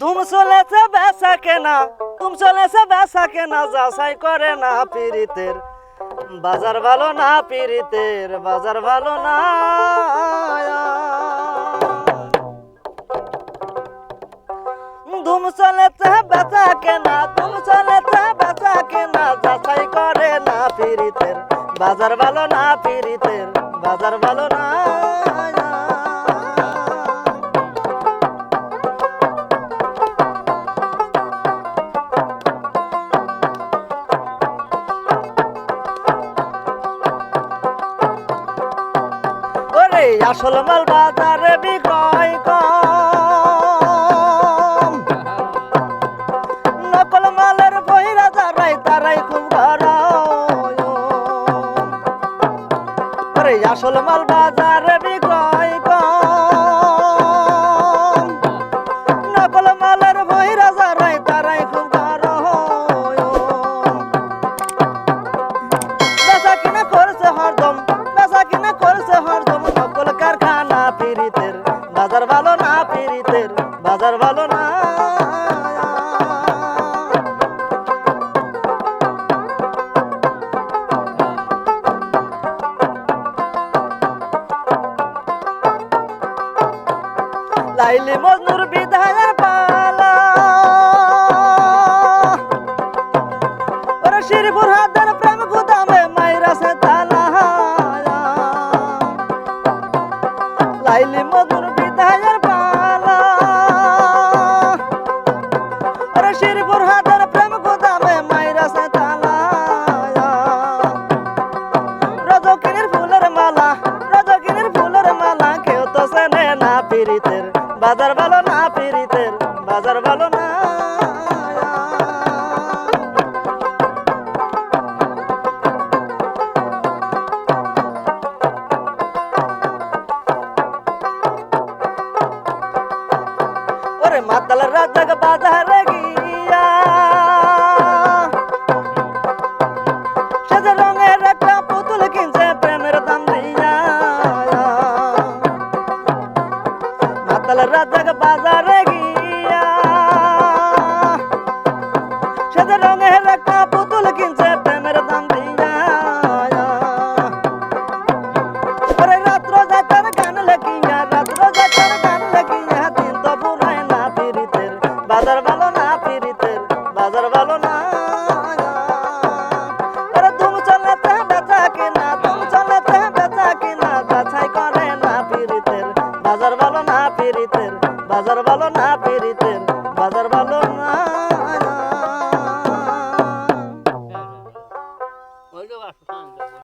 ধুম চলেছে বেসা কেনা, ধুম চলেছে বেসা কেনা, যাচাই করে না পিরিতের বাজার ভালো না পিরিতের বাজার ভালো না ধুম চলেছে বেচা কেনা, ধুম চলেছে বেচা কেনা, যাচাই করে না পিরিতের বাজার ভালো না পিরিতের বাজার ভালো না আসল মাল বাজারে বিক্রয় কম। নকল মালের বহিরা যারাই তারাই খুব ওরে আসল মাল লাইলি মজনুর বিধায়ের বাজার ভালো না পিরিতের বাজার ভালো না। মাতাল বাজারে গিয়া রঙের একটা মাতাল রাজাক বাজারে গিয়া। সাদা রঙের একটা পুতুল কিনছে বাজার ভালো না পিরিতের বাজার ভালো না পিরিতের বাজার ভালো না